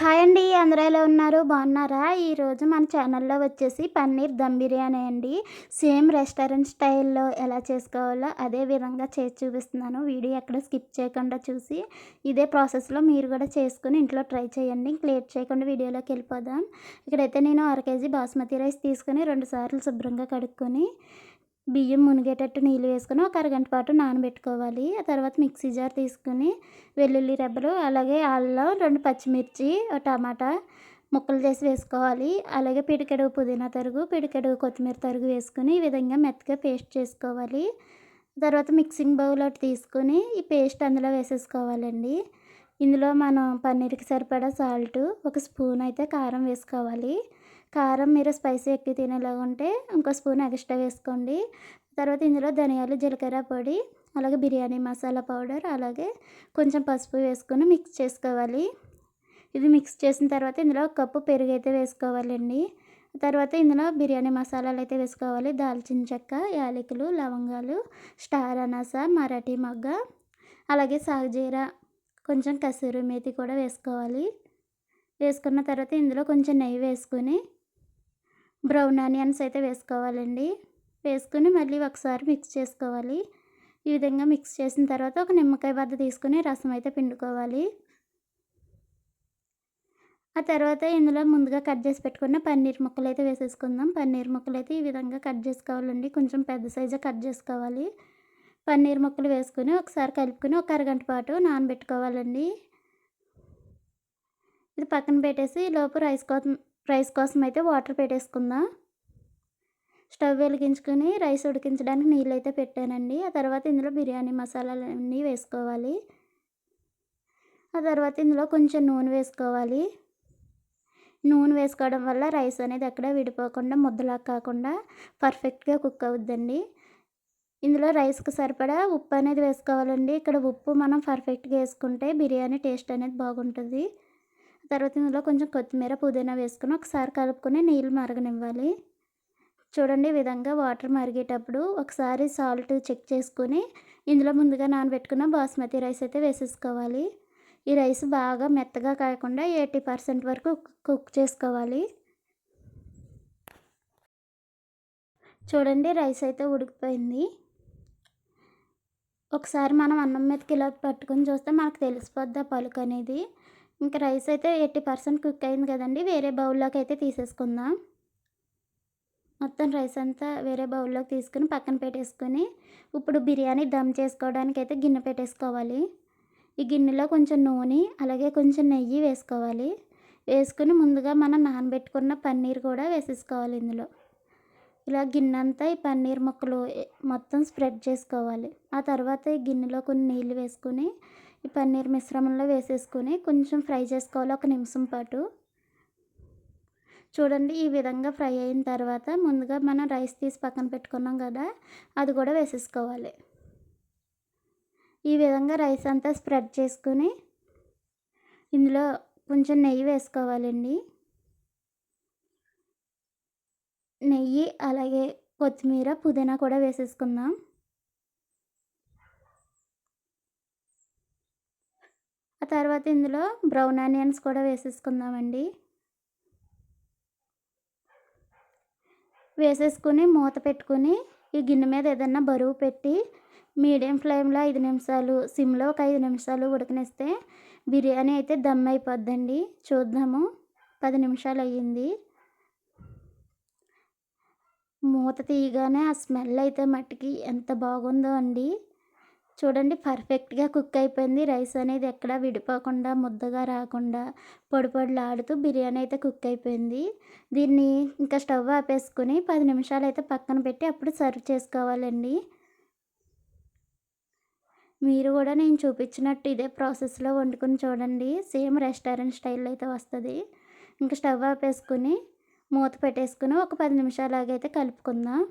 Hi అండి అందరూ ఎలా ఉన్నారు? బాగున్నారా? ఈరోజు మన ఛానల్లో వచ్చేసి పన్నీర్ దమ్ బిర్యానీ అండి. సేమ్ రెస్టారెంట్ స్టైల్లో ఎలా చేసుకోవాలో అదే విధంగా చేసి చూపిస్తున్నాను. వీడియో ఎక్కడ స్కిప్ చేయకుండా చూసి ఇదే ప్రాసెస్లో మీరు కూడా చేసుకుని ఇంట్లో ట్రై చేయండి. క్లియర్ లేట్ చేయకుండా వీడియోలోకి వెళ్ళిపోదాం. ఇక్కడైతే నేను అర కేజీ బాస్మతి రైస్ తీసుకొని రెండు సార్లు శుభ్రంగా కడుక్కొని బియ్యం మునిగేటట్టు నీళ్ళు వేసుకొని ఒక అరగంట పాటు నానబెట్టుకోవాలి. ఆ తర్వాత మిక్సీ జార్ తీసుకుని వెల్లుల్లి రెబ్బలు అలాగే అల్లం రెండు పచ్చిమిర్చి టమాటా ముక్కలు చేసి వేసుకోవాలి. అలాగే పిడికెడు పుదీనా తరుగు పిడికెడు కొత్తిమీర తరుగు వేసుకుని ఈ విధంగా మెత్తగా పేస్ట్ చేసుకోవాలి. తర్వాత మిక్సింగ్ బౌల్ ఒకటి తీసుకొని ఈ పేస్ట్ అందులో వేసేసుకోవాలండి. ఇందులో మనం పన్నీర్కి సరిపడా సాల్ట్ ఒక స్పూన్ అయితే కారం వేసుకోవాలి. కారం మీరు స్పైసీ ఎక్కువ తినేలాగా ఉంటే ఇంకో స్పూన్ ఎక్స్ట్రా వేసుకోండి. తర్వాత ఇందులో ధనియాలు జీలకర్ర పొడి అలాగే బిర్యానీ మసాలా పౌడర్ అలాగే కొంచెం పసుపు వేసుకొని మిక్స్ చేసుకోవాలి. ఇది మిక్స్ చేసిన తర్వాత ఇందులో ఒక కప్పు పెరుగు అయితే వేసుకోవాలండి. తర్వాత ఇందులో బిర్యానీ మసాలాలు అయితే వేసుకోవాలి. దాల్చిన చెక్క యాలకులు లవంగాలు స్టార్ అనాస మరాఠీ మగ్గ అలాగే సాగుజీర కొంచెం కసూరి మేతి కూడా వేసుకోవాలి. వేసుకున్న తర్వాత ఇందులో కొంచెం నెయ్యి వేసుకుని బ్రౌన్ ఆనియన్స్ అయితే వేసుకోవాలండి. వేసుకుని మళ్ళీ ఒకసారి మిక్స్ చేసుకోవాలి. ఈ విధంగా మిక్స్ చేసిన తర్వాత ఒక నిమ్మకాయ బద్ద తీసుకుని రసం అయితే పిండుకోవాలి. ఆ తర్వాత ఇందులో ముందుగా కట్ చేసి పెట్టుకున్న పన్నీర్ ముక్కలు అయితే వేసేసుకుందాం. పన్నీర్ ముక్కలు అయితే ఈ విధంగా కట్ చేసుకోవాలండి. కొంచెం పెద్ద సైజు కట్ చేసుకోవాలి. పన్నీర్ ముక్కలు వేసుకుని ఒకసారి కలుపుకొని ఒక అరగంట పాటు నానబెట్టుకోవాలండి. ఇది పక్కన పెట్టేసి లోపు రైస్ కోసం రైస్ కోసం అయితే వాటర్ పెట్టేసుకుందాం? స్టవ్ వెలిగించుకొని రైస్ ఉడికించడానికి నీళ్ళు అయితే పెట్టానండి. ఆ తర్వాత ఇందులో బిర్యానీ మసాలాలు అన్నీ వేసుకోవాలి. ఆ తర్వాత ఇందులో కొంచెం నూనె వేసుకోవాలి. నూనె వేసుకోవడం వల్ల రైస్ అనేది ఎక్కడ విడిపోకుండా ముద్దలా కాకుండా పర్ఫెక్ట్గా కుక్ అవుద్దండి. ఇందులో రైస్కి సరిపడా ఉప్పు అనేది వేసుకోవాలండి. ఇక్కడ ఉప్పు మనం పర్ఫెక్ట్గా వేసుకుంటే బిర్యానీ టేస్ట్ అనేది బాగుంటుంది. తర్వాత ఇందులో కొంచెం కొత్తిమీర పుదీనా వేసుకుని ఒకసారి కలుపుకొని నీళ్ళు మరగనివ్వాలి. చూడండి ఈ విధంగా వాటర్ మరిగేటప్పుడు ఒకసారి సాల్ట్ చెక్ చేసుకొని ఇందులో ముందుగా నానబెట్టుకున్న బాస్మతి రైస్ అయితే వేసేసుకోవాలి. ఈ రైస్ బాగా మెత్తగా కాకుండా ఎయిటీ పర్సెంట్ వరకు కుక్ చేసుకోవాలి. చూడండి రైస్ అయితే ఉడికిపోయింది. ఒకసారి మనం అన్నం మీదకి ఇలా పట్టుకొని చూస్తే మనకు తెలిసిపోద్ది పలుకు అనేది. ఇంకా రైస్ అయితే ఎయిటీ పర్సెంట్ కుక్ అయింది కదండి. వేరే బౌల్లోకి అయితే తీసేసుకుందాం. మొత్తం రైస్ అంతా వేరే బౌల్లోకి తీసుకుని పక్కన పెట్టేసుకొని ఇప్పుడు బిర్యానీ దమ్ చేసుకోవడానికి అయితే గిన్నె పెట్టేసుకోవాలి. ఈ గిన్నెలో కొంచెం నూనె అలాగే కొంచెం నెయ్యి వేసుకోవాలి. వేసుకుని ముందుగా మనం నానబెట్టుకున్న పన్నీర్ కూడా వేసేసుకోవాలి ఇందులో. ఇలా గిన్నె అంతా ఈ పన్నీర్ ముక్కలు మొత్తం స్ప్రెడ్ చేసుకోవాలి. ఆ తర్వాత ఈ గిన్నెలో కొన్ని నీళ్ళు వేసుకుని ఈ పన్నీర్ మిశ్రమంలో వేసేసుకొని కొంచెం ఫ్రై చేసుకోవాలి ఒక నిమిషం పాటు. చూడండి ఈ విధంగా ఫ్రై అయిన తర్వాత ముందుగా మనం రైస్ తీసి పక్కన పెట్టుకున్నాం కదా అది కూడా వేసేసుకోవాలి. ఈ విధంగా రైస్ అంతా స్ప్రెడ్ చేసుకుని ఇందులో కొంచెం నెయ్యి వేసుకోవాలండి. నెయ్యి అలాగే కొత్తిమీర పుదీనా కూడా వేసేసుకుందాం. తర్వాత ఇందులో బ్రౌన్ ఆనియన్స్ కూడా వేసేసుకుందామండి. వేసేసుకుని మూత పెట్టుకుని ఈ గిన్నె మీద ఏదన్నా బరువు పెట్టి మీడియం ఫ్లేమ్లో ఐదు నిమిషాలు సిమ్లో ఒక ఐదు నిమిషాలు ఉడకనిస్తే బిర్యానీ అయితే దమ్ అయిపోద్దండి. చూద్దాము. పది నిమిషాలు అయ్యింది. మూత తీయగానే ఆ స్మెల్ అయితే మట్టికి ఎంత బాగుందో అండి. చూడండి పర్ఫెక్ట్గా కుక్ అయిపోయింది. రైస్ అనేది ఎక్కడ విడిపోకుండా ముద్దగా రాకుండా పొడి పొడిలాడుతూ బిర్యానీ అయితే కుక్ అయిపోయింది. దీన్ని ఇంకా స్టవ్ ఆపేసుకుని పది నిమిషాలు అయితే పక్కన పెట్టి అప్పుడు సర్వ్ చేసుకోవాలండి. మీరు కూడా నేను చూపించినట్టు ఇదే ప్రాసెస్లో వండుకొని చూడండి. సేమ్ రెస్టారెంట్ స్టైల్లో అయితే వస్తుంది. ఇంకా స్టవ్ ఆపేసుకుని మూత పెట్టేసుకుని ఒక పది నిమిషాలాగైతే కలుపుకుందాం.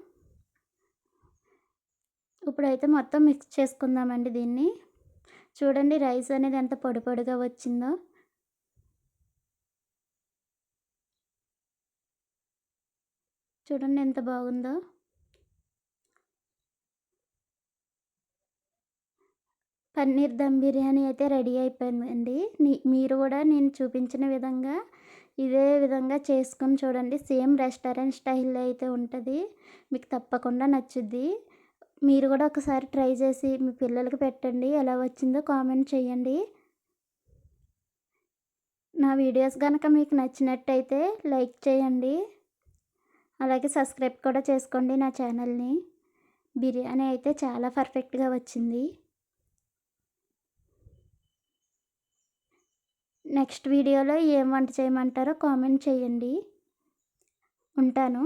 ఇప్పుడైతే మొత్తం మిక్స్ చేసుకుందామండి దీన్ని. చూడండి రైస్ అనేది ఎంత పొడి పొడిగా వచ్చిందో. చూడండి ఎంత బాగుందో. పన్నీర్ దమ్ బిర్యానీ అయితే రెడీ అయిపోయిందండి. మీరు కూడా నేను చూపించిన విధంగా ఇదే విధంగా చేసుకొని చూడండి. సేమ్ రెస్టారెంట్ స్టైల్లో అయితే ఉంటుంది. మీకు తప్పకుండా నచ్చుద్ది. మీరు కూడా ఒకసారి ట్రై చేసి మీ పిల్లలకి పెట్టండి. ఎలా వచ్చిందో కామెంట్ చేయండి. నా వీడియోస్ కనుక మీకు నచ్చినట్టయితే లైక్ చేయండి. అలాగే సబ్స్క్రైబ్ కూడా చేసుకోండి నా ఛానల్ని. బిర్యానీ అయితే చాలా పర్ఫెక్ట్గా వచ్చింది. నెక్స్ట్ వీడియోలో ఏం వంట చేయమంటారో కామెంట్ చేయండి. ఉంటాను.